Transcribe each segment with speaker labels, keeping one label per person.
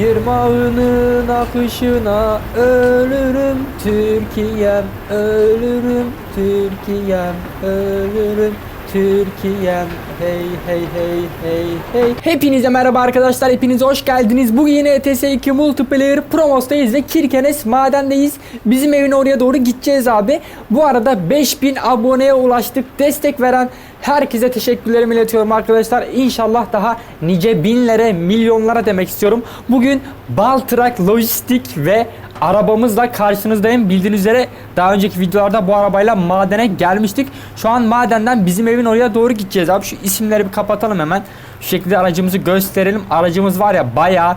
Speaker 1: Yırmağının akışına ölürüm Türkiye'm ölürüm Türkiye'm ölürüm Türkiye'm. Hey hey hey hey hey. Hepinize merhaba arkadaşlar hepiniz hoş geldiniz. Bugün yine ETS 2 Multiplayer Promos'tayız ve Kirkenes madendeyiz. Bizim evin oraya doğru gideceğiz abi. Bu arada 5000 aboneye ulaştık. Destek veren herkese teşekkürlerimi iletiyorum arkadaşlar İnşallah daha nice binlere milyonlara demek istiyorum Bugün Baltrak Lojistik ve arabamızla karşınızdayım. Bildiğiniz üzere daha önceki videolarda bu arabayla madene gelmiştik. Şu an madenden bizim evin oraya doğru gideceğiz abi. Şu isimleri bir kapatalım hemen. Şu şekilde aracımızı gösterelim. Aracımız var ya bayağı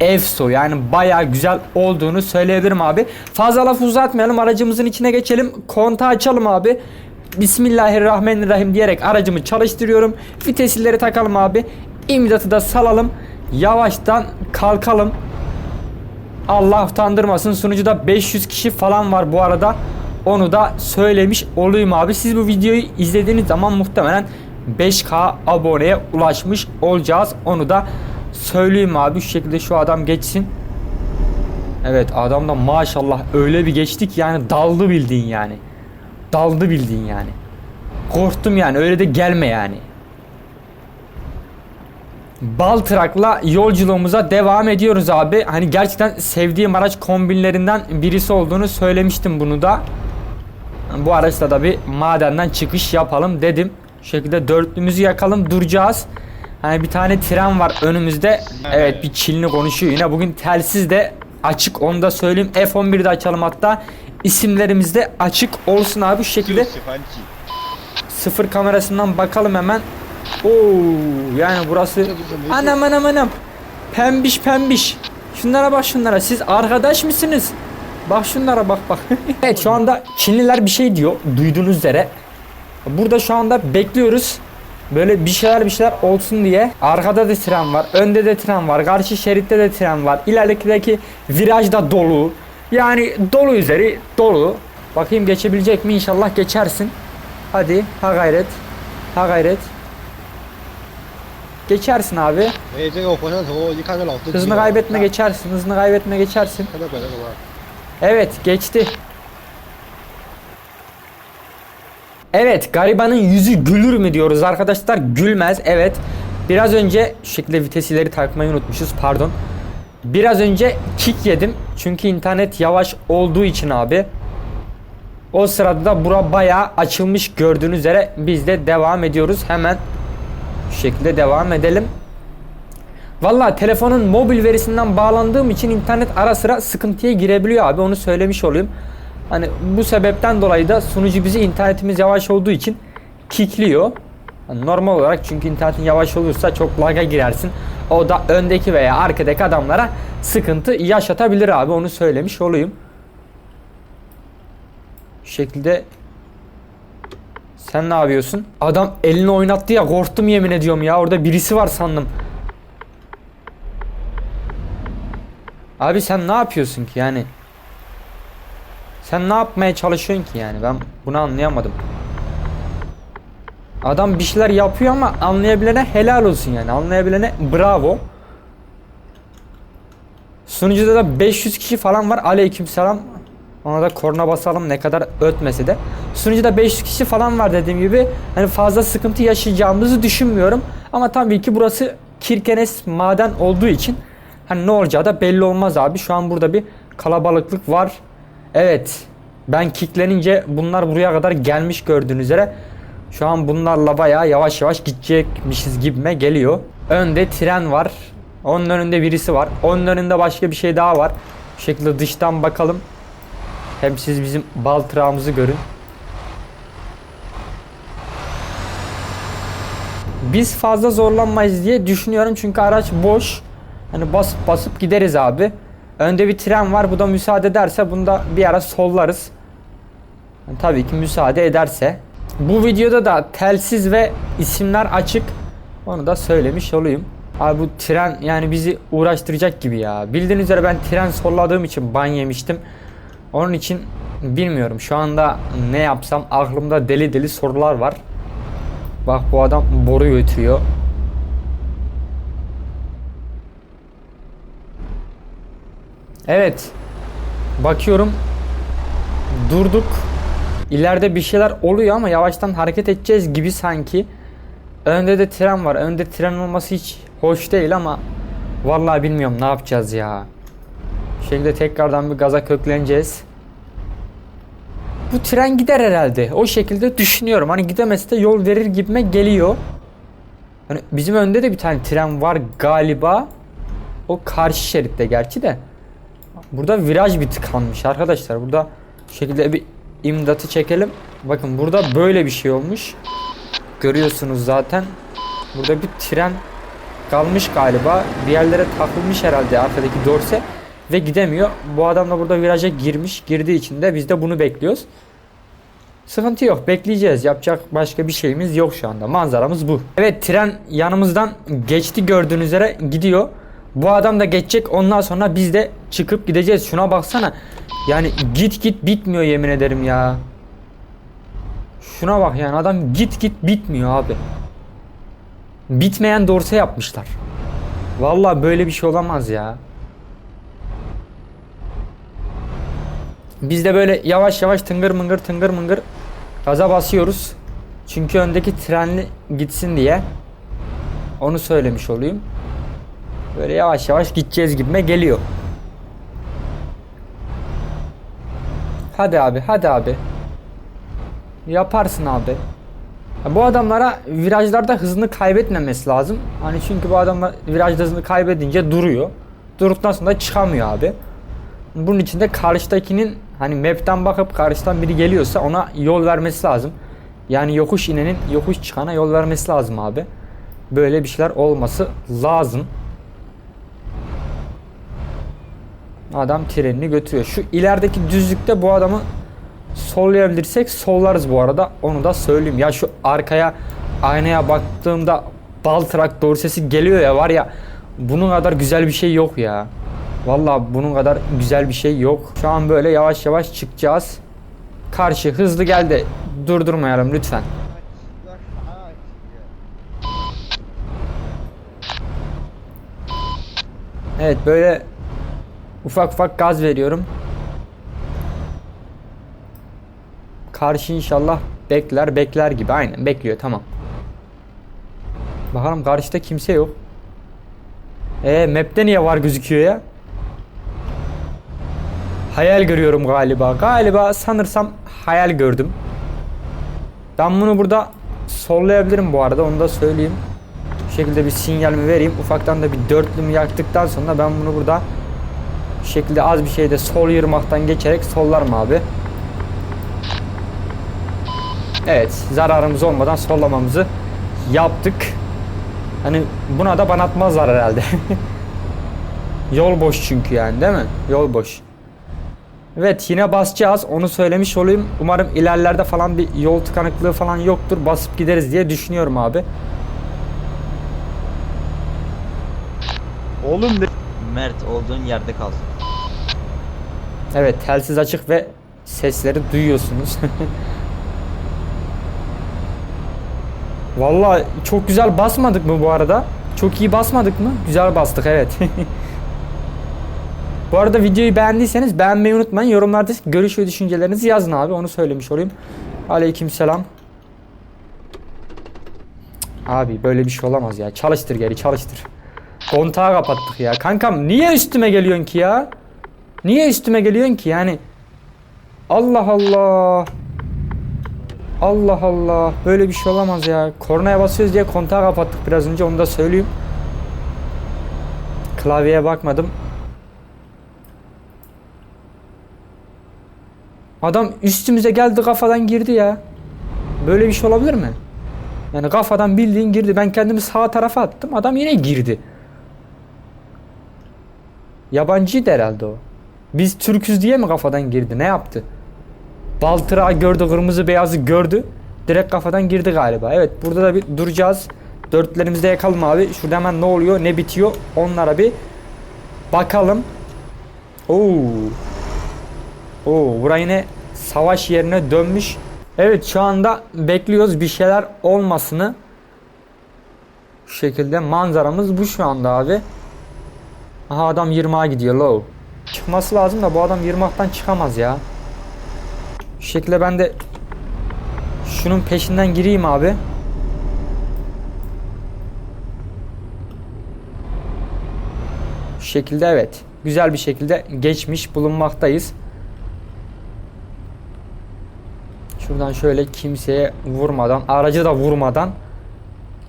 Speaker 1: efso yani bayağı güzel olduğunu söyleyebilirim abi. Fazla laf uzatmayalım. Aracımızın içine geçelim. Kontağı açalım abi. Bismillahirrahmanirrahim diyerek aracımı çalıştırıyorum. Vitesilleri takalım abi. İmdatı da salalım. Yavaştan kalkalım. Allah utandırmasın. Sunucuda 500 kişi falan var bu arada. Onu da söylemiş olayım abi. Siz bu videoyu izlediğiniz zaman muhtemelen 5K aboneye ulaşmış olacağız. Onu da söyleyeyim abi. Şu şekilde şu adam geçsin. Evet adam da maşallah öyle bir geçtik yani daldı bildiğin yani. Daldı bildiğin yani. Korktum yani öyle de gelme yani. Baltrak'la yolculuğumuza devam ediyoruz abi. Hani gerçekten sevdiğim araç kombinlerinden birisi olduğunu söylemiştim bunu da. Bu araçla da bir madenden çıkış yapalım dedim. Şu şekilde dörtlümüzü yakalım duracağız. Hani bir tane tren var önümüzde. Evet bir Çinli konuşuyor yine. Bugün telsiz de açık onu da söyleyeyim. F11'de açalım hatta. İsimlerimiz de açık olsun abi şu şekilde. Sıfır kamerasından bakalım hemen. Oo yani burası anam anam anam. Pembiş pembiş. Şunlara bak şunlara. Siz arkadaş mısınız? Bak şunlara bak bak. evet şu anda Çinliler bir şey diyor. Duyduğunuz üzere. Burada şu anda bekliyoruz. Böyle bir şeyler bir şeyler olsun diye arkada da tren var, önde de tren var, karşı şeritte de tren var. İlerideki virajda dolu. Yani dolu üzeri dolu. Bakayım geçebilecek mi? İnşallah geçersin. Hadi ha gayret. Ha gayret. Geçersin abi. Hızını kaybetme geçersin. Hızını kaybetme geçersin. Evet geçti. Evet garibanın yüzü gülür mü diyoruz arkadaşlar. Gülmez evet. Biraz önce şu şekilde vitesileri takmayı unutmuşuz pardon. Biraz önce kick yedim. Çünkü internet yavaş olduğu için abi. O sırada da bura bayağı açılmış gördüğünüz üzere biz de devam ediyoruz. Hemen şu şekilde devam edelim. Valla telefonun mobil verisinden bağlandığım için internet ara sıra sıkıntıya girebiliyor abi onu söylemiş olayım. Hani bu sebepten dolayı da sunucu bizi internetimiz yavaş olduğu için kickliyor. Hani normal olarak çünkü internetin yavaş olursa çok laga girersin. O da öndeki veya arkadaki adamlara sıkıntı yaşatabilir abi onu söylemiş olayım. Şu şekilde sen ne yapıyorsun? Adam elini oynattı ya korktum yemin ediyorum ya orada birisi var sandım. Abi sen ne yapıyorsun ki yani? Sen ne yapmaya çalışıyorsun ki yani? Ben bunu anlayamadım. Adam bir şeyler yapıyor ama anlayabilene helal olsun yani. Anlayabilene bravo. Sunucuda da 500 kişi falan var. Aleykümselam. Ona da korna basalım ne kadar ötmese de. Sunucuda 500 kişi falan var dediğim gibi. Hani fazla sıkıntı yaşayacağımızı düşünmüyorum. Ama tabii ki burası Kirkenes maden olduğu için hani ne olacağı da belli olmaz abi. Şu an burada bir kalabalıklık var. Evet. Ben kicklenince bunlar buraya kadar gelmiş gördüğünüz üzere. Şu an bunlarla bayağı yavaş yavaş gidecekmişiz gibime geliyor. Önde tren var. Onun önünde birisi var. Onun önünde başka bir şey daha var. Bu şekilde dıştan bakalım. Hem siz bizim baltırağımızı görün. Biz fazla zorlanmayız diye düşünüyorum çünkü araç boş. Hani basıp basıp gideriz abi. Önde bir tren var. Bu da müsaade ederse bunda bir ara sollarız. Yani tabii ki müsaade ederse. Bu videoda da telsiz ve isimler açık. Onu da söylemiş olayım. Abi bu tren yani bizi uğraştıracak gibi ya. Bildiğiniz üzere ben tren solladığım için ban yemiştim. Onun için bilmiyorum şu anda ne yapsam aklımda deli deli sorular var. Bak bu adam boru götürüyor. Evet. Bakıyorum. Durduk. İleride bir şeyler oluyor ama yavaştan hareket edeceğiz gibi sanki. Önde de tren var. Önde tren olması hiç hoş değil ama vallahi bilmiyorum ne yapacağız ya. Bu şekilde tekrardan bir gaza kökleneceğiz. Bu tren gider herhalde. O şekilde düşünüyorum. Hani gidemezse de yol verir gibime geliyor. Hani bizim önde de bir tane tren var galiba. O karşı şeritte gerçi de. Burada viraj bir tıkanmış arkadaşlar. Burada şekilde bir imdatı çekelim. Bakın burada böyle bir şey olmuş. Görüyorsunuz zaten. Burada bir tren kalmış galiba. Bir yerlere takılmış herhalde arkadaki dorse ve gidemiyor. Bu adam da burada viraja girmiş. Girdiği için de biz de bunu bekliyoruz. Sıkıntı yok. Bekleyeceğiz. Yapacak başka bir şeyimiz yok şu anda. Manzaramız bu. Evet tren yanımızdan geçti gördüğünüz üzere gidiyor. Bu adam da geçecek. Ondan sonra biz de çıkıp gideceğiz. Şuna baksana. Yani git git bitmiyor yemin ederim ya. Şuna bak yani adam git git bitmiyor abi. Bitmeyen dorse yapmışlar. Vallahi böyle bir şey olamaz ya. Biz de böyle yavaş yavaş tıngır mıngır tıngır mıngır gaza basıyoruz. Çünkü öndeki trenli gitsin diye. Onu söylemiş olayım. Böyle yavaş yavaş gideceğiz gibime geliyor. Hadi abi, hadi abi. Yaparsın abi. Ya Bu adamlara virajlarda hızını kaybetmemesi lazım. Hani çünkü bu adamlar virajda hızını kaybedince duruyor. Durduktan sonra çıkamıyor abi. Bunun için de karşıdakinin hani map'ten bakıp karşıdan biri geliyorsa ona yol vermesi lazım. Yani yokuş inenin yokuş çıkana yol vermesi lazım abi. Böyle bir şeyler olması lazım. Adam trenini götürüyor. Şu ilerideki düzlükte bu adamı sollayabilirsek sollarız bu arada. Onu da söyleyeyim. Ya şu arkaya aynaya baktığımda Baltrak dorsesi geliyor ya var ya bunun kadar güzel bir şey yok ya. Vallahi bunun kadar güzel bir şey yok. Şu an böyle yavaş yavaş çıkacağız. Karşı hızlı geldi. Durdurmayalım lütfen. Evet böyle ufak ufak gaz veriyorum. Karşı inşallah bekler bekler gibi aynen bekliyor tamam. Bakalım karşıda kimse yok. E map'te niye var gözüküyor ya? Hayal görüyorum galiba. Galiba sanırsam hayal gördüm. Ben bunu burada sollayabilirim bu arada onu da söyleyeyim. Bu şekilde bir sinyalimi vereyim. Ufaktan da bir dörtlümü yaktıktan sonra ben bunu burada bu şekilde az bir şeyde sol yırmaktan geçerek sollarım abi. Evet zararımız olmadan sollamamızı yaptık. Hani buna da ban atmazlar herhalde. Yol boş çünkü yani değil mi? Yol boş. Evet yine basacağız onu söylemiş olayım. Umarım ilerlerde falan bir yol tıkanıklığı falan yoktur. Basıp gideriz diye düşünüyorum abi.
Speaker 2: Oğlum ne?
Speaker 3: Mert olduğun yerde kalsın.
Speaker 1: Evet telsiz açık ve sesleri duyuyorsunuz. Vallahi çok güzel basmadık mı bu arada? Çok iyi basmadık mı? Güzel bastık evet. bu arada videoyu beğendiyseniz beğenmeyi unutmayın. Yorumlarda görüş ve düşüncelerinizi yazın abi. Onu söylemiş olayım. Aleykümselam. Abi böyle bir şey olamaz ya. Çalıştır geri çalıştır. Kontağı kapattık ya. Kankam niye üstüme geliyorsun ki ya? Niye üstüme geliyorsun ki yani? Allah Allah. Allah Allah. Böyle bir şey olamaz ya. Kornaya basıyoruz diye kontağı kapattık biraz önce onu da söyleyeyim. Klavyeye bakmadım. Adam üstümüze geldi kafadan girdi ya. Böyle bir şey olabilir mi? Yani kafadan bildiğin girdi. Ben kendimi sağ tarafa attım. Adam yine girdi. Yabancıydı herhalde o. Biz Türküz diye mi kafadan girdi? Ne yaptı? Baltırağı gördü, kırmızı beyazı gördü. Direkt kafadan girdi galiba. Evet burada da bir duracağız. Dörtlerimizde yakalım abi. Şurada hemen ne oluyor, ne bitiyor onlara bir bakalım. Oo. Oo, burayı yine savaş yerine dönmüş. Evet şu anda bekliyoruz bir şeyler olmasını. Bu şekilde manzaramız bu şu anda abi. Aha adam 20'a gidiyor low. Çıkması lazım da bu adam Yırmak'tan çıkamaz ya. Şu şekilde ben de şunun peşinden gireyim abi. Şu şekilde evet. Güzel bir şekilde geçmiş bulunmaktayız. Şuradan şöyle kimseye vurmadan, aracı da vurmadan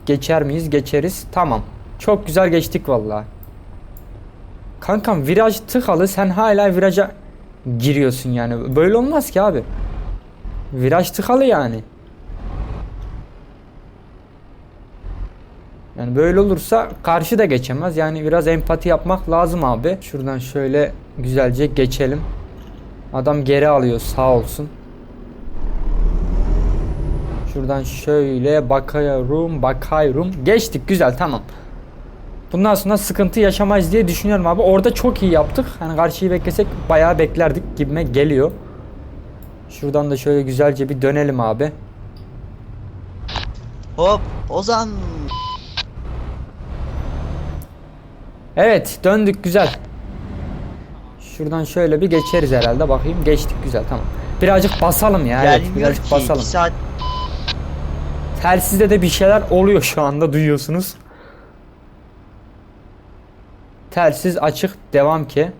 Speaker 1: geçer miyiz? Geçeriz. Tamam. Çok güzel geçtik vallahi. Kankam viraj tıkalı sen hala viraja giriyorsun yani. Böyle olmaz ki abi. Viraj tıkalı yani. Yani böyle olursa karşı da geçemez. Yani biraz empati yapmak lazım abi. Şuradan şöyle güzelce geçelim. Adam geri alıyor sağ olsun. Şuradan şöyle bakıyorum, bakıyorum. Geçtik güzel tamam. Bundan sonra sıkıntı yaşamayız diye düşünüyorum abi. Orada çok iyi yaptık. Hani karşıyı beklesek bayağı beklerdik gibime geliyor. Şuradan da şöyle güzelce bir dönelim abi.
Speaker 3: Hop Ozan.
Speaker 1: Evet döndük güzel. Şuradan şöyle bir geçeriz herhalde bakayım. Geçtik güzel tamam. Birazcık basalım ya. Evet,
Speaker 3: Gelmiyor
Speaker 1: birazcık
Speaker 3: ki.
Speaker 1: basalım.
Speaker 3: 2 saat
Speaker 1: Telsizde de bir şeyler oluyor şu anda duyuyorsunuz. Telsiz açık devam ki.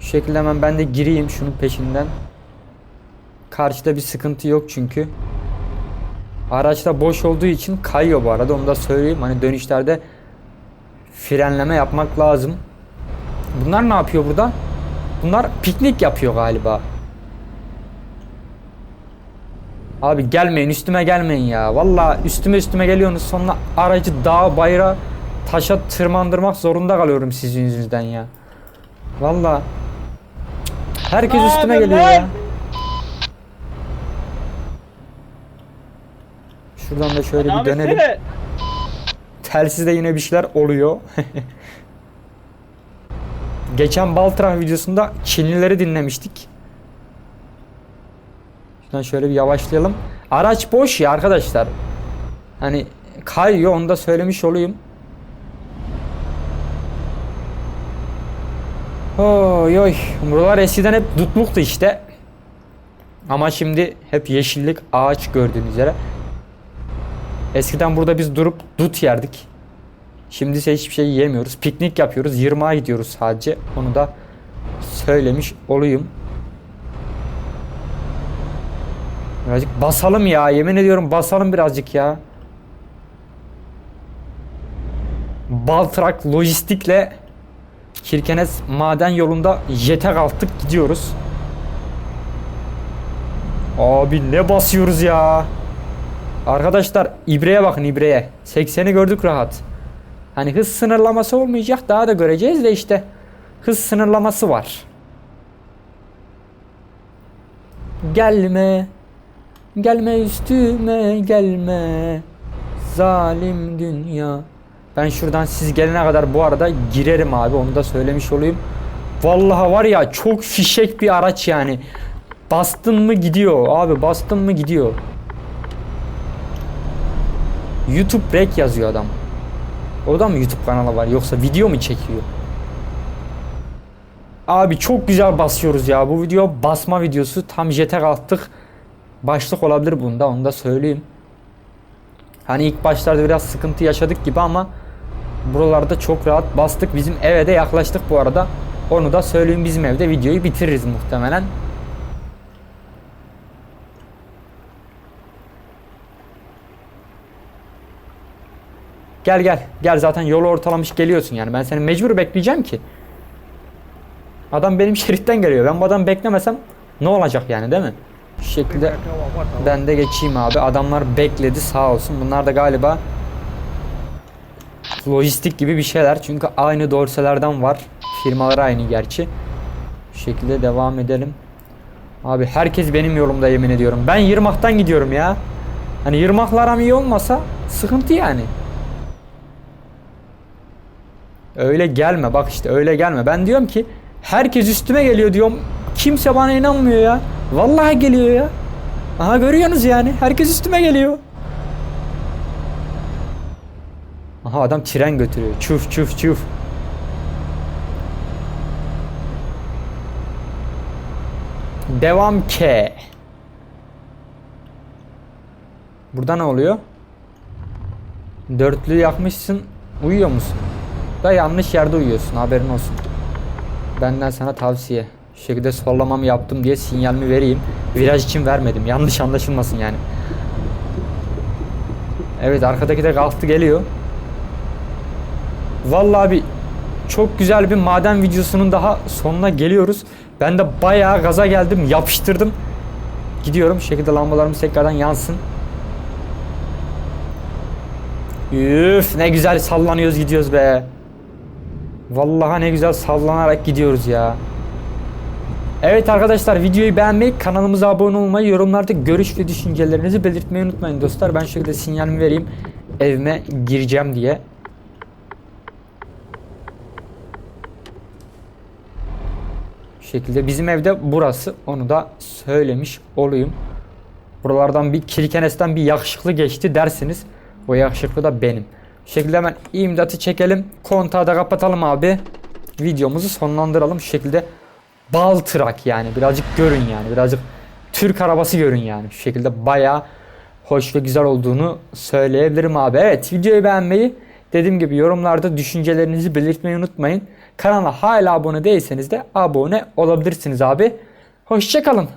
Speaker 1: Şu şekilde hemen ben de gireyim şunun peşinden. Karşıda bir sıkıntı yok çünkü. Araçta boş olduğu için kayıyor bu arada onu da söyleyeyim. Hani dönüşlerde frenleme yapmak lazım. Bunlar ne yapıyor burada? Bunlar piknik yapıyor galiba. Abi gelmeyin üstüme gelmeyin ya. Valla üstüme üstüme geliyorsunuz sonra aracı dağa bayıra taşa tırmandırmak zorunda kalıyorum sizin yüzünüzden ya. Valla. Herkes üstüme geliyor ya. Şuradan da şöyle bir dönelim. Telsizde yine bir şeyler oluyor. Geçen Baltrak videosunda Çinlileri dinlemiştik. Şuradan şöyle bir yavaşlayalım. Araç boş ya arkadaşlar. Hani kayıyor onu da söylemiş olayım. Oy oy. Buralar eskiden hep dutluktu işte. Ama şimdi hep yeşillik ağaç gördüğünüz üzere. Eskiden burada biz durup dut yerdik. Şimdi ise hiçbir şey yiyemiyoruz. Piknik yapıyoruz. Yırmağa gidiyoruz sadece. Onu da söylemiş olayım. Birazcık basalım ya. Yemin ediyorum basalım birazcık ya. Baltrak lojistikle Kirkenes maden yolunda jete kalktık gidiyoruz. Abi ne basıyoruz ya. Arkadaşlar ibreye bakın ibreye. 80'i gördük rahat. Hani hız sınırlaması olmayacak daha da göreceğiz de işte hız sınırlaması var. Gelme. Gelme üstüme gelme. Zalim dünya. Ben şuradan siz gelene kadar bu arada girerim abi onu da söylemiş olayım. Vallahi var ya çok fişek bir araç yani. Bastın mı gidiyor abi bastın mı gidiyor. YouTube Break yazıyor adam. O da mı YouTube kanalı var yoksa video mu çekiyor? Abi çok güzel basıyoruz ya. Bu video basma videosu. Tam jete kalktık. Başlık olabilir bunda onu da söyleyeyim. Hani ilk başlarda biraz sıkıntı yaşadık gibi ama buralarda çok rahat bastık. Bizim eve de yaklaştık bu arada. Onu da söyleyeyim bizim evde videoyu bitiririz muhtemelen. Gel gel. Gel zaten yolu ortalamış geliyorsun yani. Ben seni mecbur bekleyeceğim ki. Adam benim şeritten geliyor. Ben bu adamı beklemesem ne olacak yani değil mi? Şu şekilde ben de geçeyim abi. Adamlar bekledi sağ olsun. Bunlar da galiba lojistik gibi bir şeyler. Çünkü aynı dorselerden var. Firmalar aynı gerçi. Şu şekilde devam edelim. Abi herkes benim yolumda yemin ediyorum. Ben Yırmak'tan gidiyorum ya. Hani Yırmak'la aram iyi olmasa sıkıntı yani. Öyle gelme bak işte öyle gelme. Ben diyorum ki herkes üstüme geliyor diyorum. Kimse bana inanmıyor ya. Vallahi geliyor ya. Aha görüyorsunuz yani. Herkes üstüme geliyor. Aha adam tren götürüyor. Çuf çuf çuf. Devam K. Burada ne oluyor? Dörtlü yakmışsın. Uyuyor musun? Da yanlış yerde uyuyorsun. Haberin olsun. Benden sana tavsiye. Şu şekilde sollamamı yaptım diye sinyalimi vereyim. Viraj için vermedim. Yanlış anlaşılmasın yani. Evet arkadaki de kalktı geliyor. Vallahi bir çok güzel bir maden videosunun daha sonuna geliyoruz. Ben de bayağı gaza geldim, yapıştırdım. Gidiyorum. Şu şekilde lambalarımız tekrardan yansın. Üf ne güzel sallanıyoruz gidiyoruz be. Vallahi ne güzel sallanarak gidiyoruz ya. Evet arkadaşlar videoyu beğenmeyi, kanalımıza abone olmayı, yorumlarda görüş ve düşüncelerinizi belirtmeyi unutmayın dostlar. Ben şekilde sinyalimi vereyim. Evime gireceğim diye. Şekilde bizim evde burası. Onu da söylemiş olayım. Buralardan bir Kirkenes'ten bir yakışıklı geçti dersiniz. O yakışıklı da benim. Şu şekilde hemen imdatı çekelim. Kontağı da kapatalım abi. Videomuzu sonlandıralım. Şu şekilde bal tırak yani. Birazcık görün yani. Birazcık Türk arabası görün yani. Şu şekilde bayağı hoş ve güzel olduğunu söyleyebilirim abi. Evet videoyu beğenmeyi dediğim gibi yorumlarda düşüncelerinizi belirtmeyi unutmayın. Kanala hala abone değilseniz de abone olabilirsiniz abi. Hoşçakalın.